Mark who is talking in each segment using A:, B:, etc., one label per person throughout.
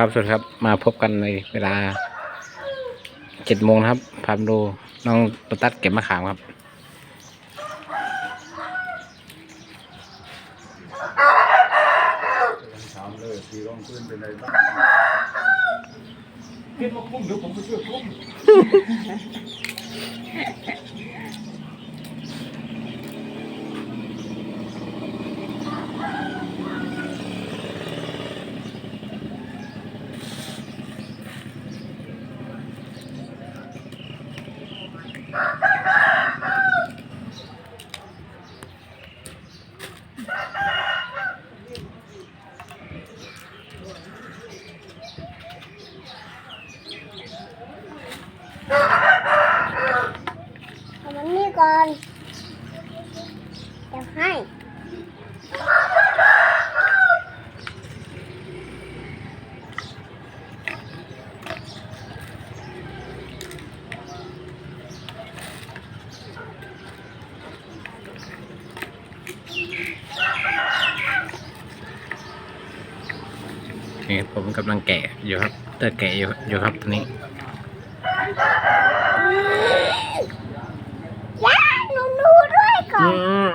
A: ครับสวัสดีครับมาพบกันในเวลาเจ็ดโมงนะครับพามดูน้องโรตัสเก็บมะขามครับ
B: ถามเลยที่รองพื้นเป็นไรบ้าง
C: เก็บมาคุ้มเดี๋ยวผมไปช่วยคุ้ม
D: Ha ha ha! นี่
A: ผมกำลังแกะอยู่ครับเตอแกะอยู่อยู่ครับตอนนี้
D: ย่าหนูหนูด้วยก่อ
A: อื
D: น
A: ม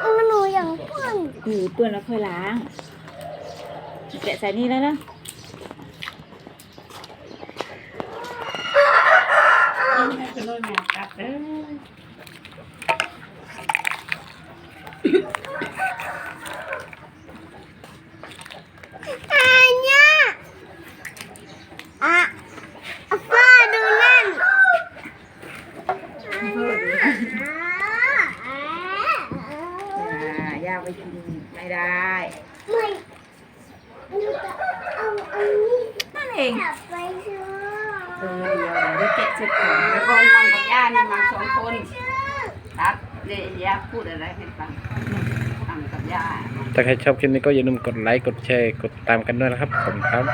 D: หนูหนูอย่างเพื่อน
E: อือเปื้อนแล้วค่อยล้าง แกะใส่นี่แล้วนะ
C: จะน้อยแม่กัดเด้อ
D: อ่าเนี่ยอะอะพ่อดูนั่นอ่าอ่า
E: อ่ายากไปกินไม่ได้
D: ไม่หนูจะเอาอันนี้
E: นั่นเอง
D: กลับไปเถอ
E: เออเดียวเดี๋ยวแกะเสร็จก่อนแล้วก็มันกับย่านี่มาสองคนครับเดี๋ยวย่าพูดอะไรให้ฟังทำกับย่า
A: ถ้าใครชอบคลิปนี้ก็อย่าลืมกดไลค์ กดแชร์ กดตามกันด้วยนะครับ ขอบคุณครับ